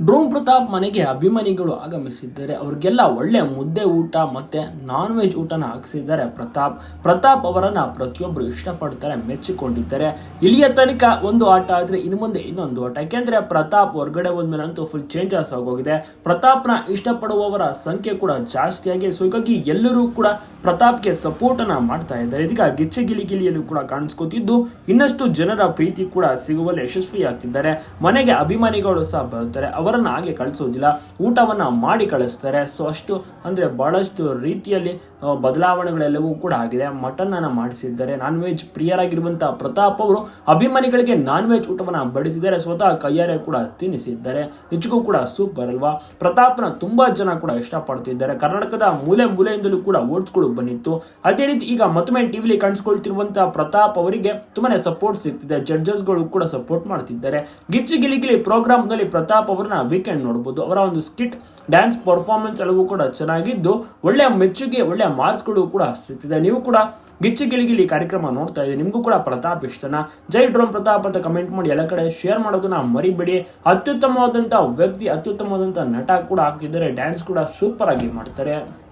Drone Pratap ಮನೆಗೆ ಅಭಿಮಾನಿಗಳು ಆಗಮಿಸಿದ್ದಾರೆ. ಅವ್ರಿಗೆಲ್ಲ ಒಳ್ಳೆ ಮುದ್ದೆ ಊಟ ಮತ್ತೆ ನಾನ್ ವೆಜ್ ಊಟನ ಹಾಕ್ಸಿದ್ದಾರೆ ಪ್ರತಾಪ್. ಪ್ರತಾಪ್ ಅವರನ್ನ ಪ್ರತಿಯೊಬ್ಬರು ಇಷ್ಟಪಡ್ತಾರೆ, ಮೆಚ್ಚಿಕೊಂಡಿದ್ದಾರೆ. ಇಲ್ಲಿಯ ತನಕ ಒಂದು ಆಟ ಆದ್ರೆ ಇನ್ನು ಮುಂದೆ ಇನ್ನೊಂದು ಆಟ. ಯಾಕೆಂದ್ರೆ ಪ್ರತಾಪ್ ಹೊರಗಡೆ ಬಂದ್ಮೇಲೆ ಅಂತೂ ಫುಲ್ ಚೇಂಜಸ್ ಆಗೋಗಿದೆ ಪ್ರತಾಪ್ನ ಇಷ್ಟಪಡುವವರ ಸಂಖ್ಯೆ ಕೂಡ ಜಾಸ್ತಿ ಆಗಿದೆ. ಸೊ ಹೀಗಾಗಿ ಎಲ್ಲರೂ ಕೂಡ ಪ್ರತಾಪ್ಗೆ ಸಪೋರ್ಟ್ ಅನ್ನ ಮಾಡ್ತಾ ಇದ್ದಾರೆ. ಇದೀಗ ಗಿಚ್ಚೆ ಗಿಲಿ ಗಿಲಿಯಲ್ಲೂ ಕೂಡ ಕಾಣಿಸ್ಕೊತಿದ್ದು ಇನ್ನಷ್ಟು ಜನರ ಪ್ರೀತಿ ಕೂಡ ಸಿಗುವಲ್ಲಿ ಯಶಸ್ವಿಯಾಗ್ತಿದ್ದಾರೆ. ಮನೆಗೆ ಅಭಿಮಾನಿಗಳು ಸಹ ಬರ್ತಾರೆ. ಅವರನ್ನ ಹಾಗೆ ಕಳಿಸೋದಿಲ್ಲ. ಊಟವನ್ನ ಮಾಡಿ ಕಳಿಸ್ತಾರೆ. ಸೊ ಅಷ್ಟು ಅಂದರೆ ಭಾಳಷ್ಟು ರೀತಿಯಲ್ಲಿ ಬದಲಾವಣೆಗಳೆಲ್ಲವೂ ಕೂಡ ಆಗಿದೆ. ಮಟನ್ ಅನ್ನ ಮಾಡಿಸಿದ್ದಾರೆ. ನಾನ್ ವೆಜ್ ಪ್ರಿಯರಾಗಿರುವಂಥ ಪ್ರತಾಪ್ ಅವರು ಅಭಿಮಾನಿಗಳಿಗೆ ನಾನ್ ವೆಜ್ ಊಟವನ್ನು ಬಡಿಸಿದ್ದಾರೆ. ಸ್ವತಃ ಕೈಯಾರೆ ಕೂಡ ತಿನ್ನಿಸಿದ್ದಾರೆ. ನಿಜಕ್ಕೂ ಕೂಡ ಸೂಪರ್ ಅಲ್ವಾ? ಪ್ರತಾಪ್ನ ತುಂಬಾ ಜನ ಕೂಡ ಇಷ್ಟಪಡ್ತಿದ್ದಾರೆ. ಕರ್ನಾಟಕದ ಮೂಲೆ ಮೂಲೆಯಿಂದಲೂ ಕೂಡ ಓಟ್ಸ್ಗಳು ಬಂದಿತ್ತು. ಅದೇ ರೀತಿ ಈಗ ಮತ್ತೊಮ್ಮೆ ಟಿವಿಲಿ ಕಾಣಿಸ್ಕೊಳ್ತಿರುವಂತಹ ಪ್ರತಾಪ್ ಅವರಿಗೆ ತುಂಬಾನೇ ಸಪೋರ್ಟ್ ಸಿಗ್ತಿದೆ. ಜಡ್ಜಸ್ಗಳು ಕೂಡ ಸಪೋರ್ಟ್ ಮಾಡ್ತಿದ್ದಾರೆ. ಗಿಚ್ಚಿ ಗಿಲಿಗಿಲಿ ಗಿಲಿ ಪ್ರೋಗ್ರಾಮ್ನಲ್ಲಿ ಪ್ರತಾಪ್ ಅವರನ್ನ ವೀಕೆಂಡ್ ನೋಡಬಹುದು ಅವರ ಒಂದು ಸ್ಕಿಟ್ ಡ್ಯಾನ್ಸ್ ಪರ್ಫಾರ್ಮೆನ್ಸ್ ಎಲ್ಲವೂ ಕೂಡ ಚೆನ್ನಾಗಿದ್ದು, ಒಳ್ಳೆಯ ಮೆಚ್ಚುಗೆ, ಒಳ್ಳೆಯ ಮಾರ್ಕ್ಸ್ಗಳು ಕೂಡ ಸಿಗ್ತಿದೆ. ನೀವು ಕೂಡ ಗಿಚ್ಚಿ ಗಿಲಿ ಗಿಲಿ ಕಾರ್ಯಕ್ರಮ ನೋಡ್ತಾ ಇದ್ದೀವಿ ನಿಮಗೂ ಕೂಡ ಪ್ರತಾಪ್ ಇಷ್ಟನ? ಜೈ ಡ್ರೋನ್ ಪ್ರತಾಪ್ ಅಂತ ಕಮೆಂಟ್ ಮಾಡಿ ಎಲ್ಲ ಕಡೆ ಶೇರ್ ಮಾಡೋದನ್ನ ಮರಿಬೇಡಿ. ಅತ್ಯುತ್ತಮವಾದಂಥ ವ್ಯಕ್ತಿ ಅತ್ಯುತ್ತಮವಾದಂಥ ನಟ ಕೂಡ ಆಗ್ತಿದ್ದಾರೆ. ಡ್ಯಾನ್ಸ್ ಕೂಡ ಸೂಪರ್ ಆಗಿ ಮಾಡ್ತಾರೆ.